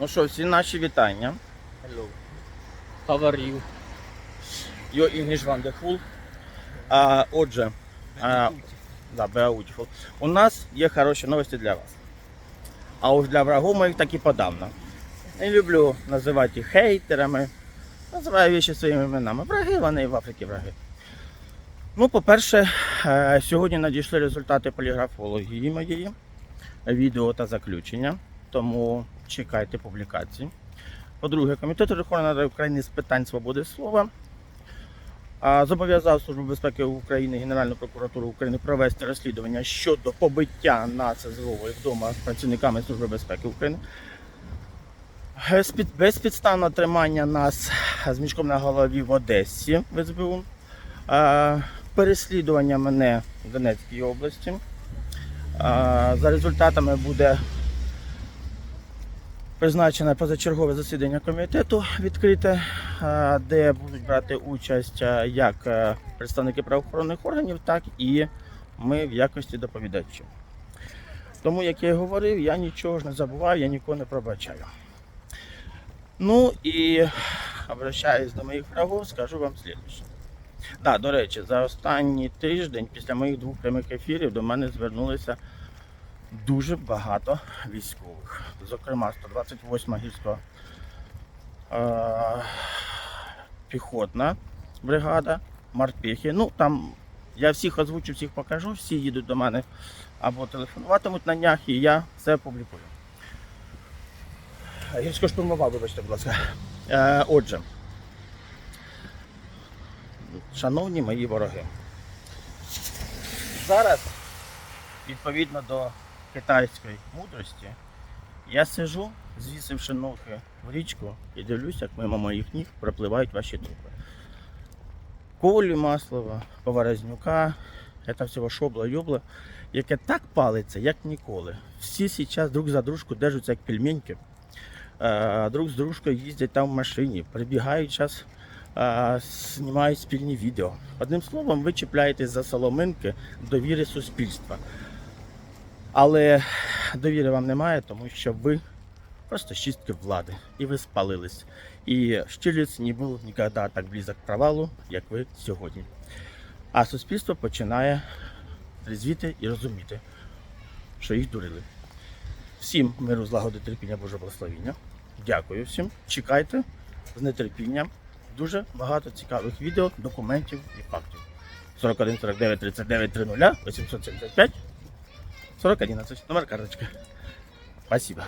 Ну що, всі наші вітання. Hello. How are you? Your English wonderful. А, отже, а, да, beautiful. У нас є хороші новості для вас. А уж для врагов моїх так і подавно. Не люблю називати їх хейтерами. Називаю речі своїми іменами. Враги, вони в Африці враги. Ну, по-перше, е, сьогодні надійшли результати поліграфології моєї, відео та заключення, тому чекайте публікацій. По-друге, Комітет Верховної Ради України з питань свободи слова зобов'язав Службу безпеки України, Генеральну прокуратуру України провести розслідування щодо побиття на СЗО вдома працівниками Служби безпеки України. Безпідставне тримання нас з мішком на голові в Одесі в СБУ. Переслідування мене в Донецькій області. За результатами буде призначене позачергове засідання комітету відкрите, е, де будуть брати участь е, як е, представники правоохоронних органів, так і ми в якості доповідачів. Тому, як я і говорив, я нічого ж не забуваю, я нікого не пробачаю. Ну і обращаюсь до моїх врагов, скажу вам слідуще. Да, до речі, за останній тиждень після моїх двох прямих ефірів до мене звернулися дуже багато військових. Зокрема, 128 гірська е, піхотна бригада, мартпехи. Ну там я всіх озвучу, всіх покажу, всі їдуть до мене або телефонуватимуть на днях, і я все публікую. Гірсько штурмова, вибачте, будь ласка. Е, отже, шановні мої вороги, зараз, відповідно до китайської мудрості, я сижу, звісивши ноги в річку і дивлюся, як мимо моїх ніг пропливають ваші трупи. Колі Маслова, Поворознюка, це всього шобла йобла, яке так палиться, як ніколи. Всі зараз друг за дружку держаться як пельменьки. Е, Друг з дружкою їздять там в машині, прибігають час, знімають спільні відео. Одним словом, ви чіпляєтесь за соломинки довіри суспільства. Але довіри вам немає, тому що ви просто чистки влади. І ви спалились. І Штирлиц не був ніколи так близок провалу, як ви сьогодні. А суспільство починає трезвіти і розуміти, що їх дурили. Всім миру, злагоди, терпіння, Божого благословіння. Дякую всім. Чекайте з нетерпінням. Дуже багато цікавих відео, документів і фактів. 41 49 39 30 875 4011. Номер карточка. Спасибо.